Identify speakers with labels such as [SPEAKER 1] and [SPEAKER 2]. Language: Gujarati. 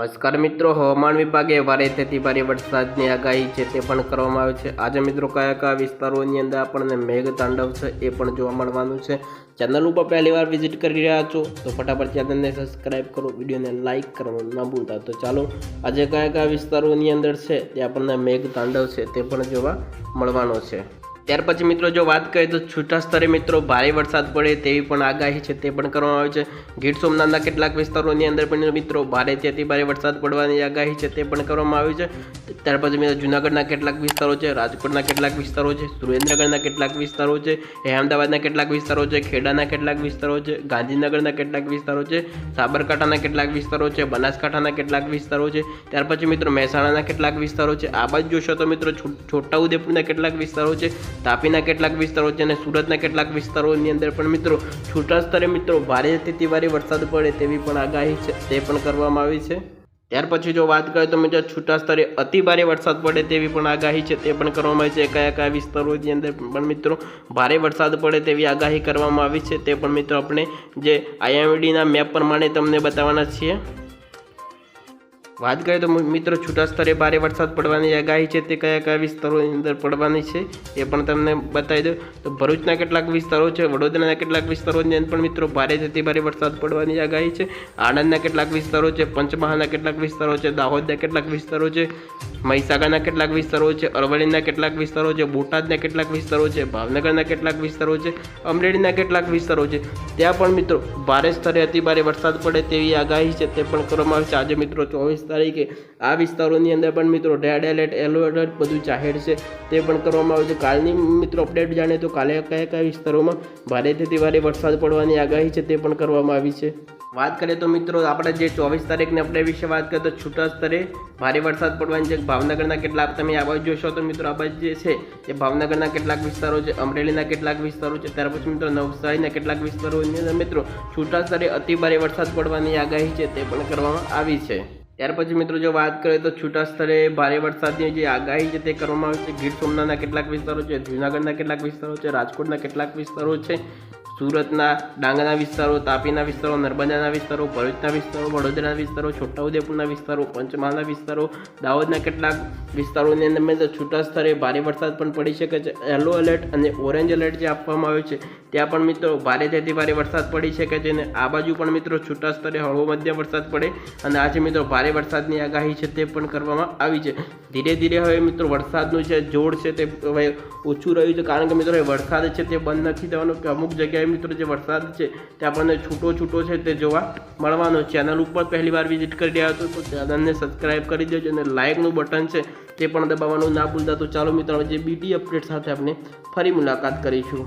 [SPEAKER 1] નમસ્કાર મિત્રો, હવામાન વિભાગે ભારેથી ભારે વરસાદની આગાહી છે તે પણ કરવામાં આવે છે. આજે મિત્રો કયા કયા વિસ્તારોની અંદર આપણને મેઘ તાંડવ છે એ પણ જોવા મળવાનું છે. ચેનલ ઉપર પહેલી વાર વિઝિટ કરી રહ્યા છો તો ફટાફટ ચેનલને સબસ્ક્રાઈબ કરો, વિડીયોને લાઇક કરવાનું ન ભૂલતા. તો ચાલો, આજે કયા કયા વિસ્તારોની અંદર છે તે આપણને મેઘ તાંડવ છે તે પણ જોવા મળવાનો છે. ત્યાર પછી મિત્રો જો વાત કરીએ તો છૂટા સ્તરે મિત્રો ભારે વરસાદ પડે તેવી પણ આગાહી છે તે પણ કરવામાં આવે છે ગીર સોમનાથના કેટલાક વિસ્તારોની અંદર પણ મિત્રો ભારેથી અતિ ભારે વરસાદ પડવાની આગાહી છે તે પણ કરવામાં આવી છે ત્યાર પછી મિત્રો જૂનાગઢના કેટલાક વિસ્તારો છે રાજકોટના કેટલાક વિસ્તારો છે સુરેન્દ્રનગરના કેટલાક વિસ્તારો છે અહેમદાબાદના કેટલાક વિસ્તારો છે ખેડાના કેટલાક વિસ્તારો છે ગાંધીનગરના કેટલાક વિસ્તારો છે સાબરકાંઠાના કેટલાક વિસ્તારો છે બનાસકાંઠાના કેટલાક વિસ્તારો છે ત્યાર પછી મિત્રો મહેસાણાના કેટલાક વિસ્તારો છે આ બાજુ જોશો તો મિત્રો છો- છોટાઉદેપુરના કેટલાક વિસ્તારો છે તાપીના કેટલાક વિસ્તારો છે અને સુરતના કેટલાક વિસ્તારોની અંદર પણ મિત્રો છૂટા સ્તરે મિત્રો ભારે વરસાદ પડે તેવી પણ આગાહી છે, તે પણ કરવામાં આવી છે. ત્યાર પછી જો વાત કરીએ તો મિત્રો છૂટા સ્તરે અતિ ભારે વરસાદ પડે તેવી પણ આગાહી છે, તે પણ કરવામાં આવી છે. કયા કયા વિસ્તારોની અંદર પણ મિત્રો ભારે વરસાદ પડે તેવી આગાહી કરવામાં આવી છે, તે પણ મિત્રો આપણે જે આઈએમડીના મેપ પ્રમાણે તમને બતાવવાના છીએ. વાત કરીએ તો મિત્રો છૂટા સ્તરે ભારે વરસાદ પડવાની આગાહી છે તે કયા કયા વિસ્તારોની અંદર પડવાની છે એ પણ તમને બતાવી દઉં. તો ભરૂચના કેટલાક વિસ્તારો છે, વડોદરાના કેટલાક વિસ્તારોની અંદર પણ મિત્રો ભારે જતી ભારે વરસાદ પડવાની આગાહી છે. આણંદના કેટલાક વિસ્તારો છે, પંચમહાલના કેટલાક વિસ્તારો છે, દાહોદના કેટલાક વિસ્તારો છે. મહીસાગરના કેટલાક વિસ્તારો છે, અરવલ્લીના કેટલાક વિસ્તારો છે, બોટાદના કેટલાક વિસ્તારો છે, ભાવનગરના કેટલાક વિસ્તારો છે, અમરેલીના કેટલાક વિસ્તારો છે. ત્યાં પણ મિત્રો ભારે સ્તરે અતિભારે વરસાદ પડે તેવી આગાહી છે, તે પણ કરવામાં આવે છે. આજે મિત્રો ચોવીસ તારીખે આ વિસ્તારોની અંદર પણ મિત્રો રેડ એલર્ટ યલો એલર્ટ બધું જાહેર છે, તે પણ કરવામાં આવે છે. કાલની મિત્રો અપડેટ જાણે તો કાલે કયા કયા વિસ્તારોમાં ભારેથી ભારે વરસાદ પડવાની આગાહી છે, તે પણ કરવામાં આવી છે. વાત કરીએ તો મિત્રો, આપણે જે ચોવીસ તારીખની અપડેટ વિશે વાત કરીએ તો છૂટા સ્તરે ભારે વરસાદ પડવાની છે. ભાવનગરના કેટલાક તમે આ જોશો તો મિત્રો, આ જે છે એ ભાવનગરના કેટલાક વિસ્તારો છે, અમરેલીના કેટલાક વિસ્તારો છે. ત્યાર પછી મિત્રો, નવસારીના કેટલાક વિસ્તારોની અંદર મિત્રો, છૂટા સ્તરે અતિ ભારે વરસાદ પડવાની આગાહી છે તે પણ કરવામાં આવી છે. ત્યાર પછી મિત્રો, જો વાત કરીએ તો છૂટા સ્તરે ભારે વરસાદની જે આગાહી છે તે કરવામાં આવી છે. ગીર સોમનાથના કેટલાક વિસ્તારો છે, જૂનાગઢના કેટલાક વિસ્તારો છે, રાજકોટના કેટલાક વિસ્તારો છે. સુરતના ડાંગના વિસ્તારો, તાપીના વિસ્તારો, નર્મદાના વિસ્તારો, ભરૂચના વિસ્તારો, વડોદરાના વિસ્તારો, છોટાઉદેપુરના વિસ્તારો, પંચમહાલના વિસ્તારો, દાહોદના કેટલાક વિસ્તારોની અંદર છૂટા સ્તરે ભારે વરસાદ પણ પડી શકે છે. યલો એલર્ટ અને ઓરેન્જ એલર્ટ જે આપવામાં આવ્યું છે, ત્યાં પણ મિત્રો ભારેથી ભારે વરસાદ પડી શકે છે અને આ બાજુ પણ મિત્રો છૂટા સ્તરે હળવો મધ્યમ વરસાદ પડે અને આજે મિત્રો ભારે વરસાદની આગાહી છે તે પણ કરવામાં આવી છે. ધીરે ધીરે હવે મિત્રો વરસાદનું જે જોડ છે તે હવે ઓછું રહ્યું છે, કારણ કે મિત્રો વરસાદ છે તે બંધ નથી થવાનું કે અમુક જગ્યાએ મિત્રો જે વરસાદ છે, તે આપણને છૂટો છૂટો છે તે જોવા મળવાનો. ચેનલ ઉપર પહેલી વાર વિઝિટ કરી રહ્યા હતો તો ચેનલને સબસ્ક્રાઇબ કરી દેજો અને લાઇકનું બટન છે, તે પણ દબાવવાનું ના ભૂલતા. તો ચાલો મિત્રો જે બીટી અપડેટ સાથે આપણે ફરી મુલાકાત કરીશું.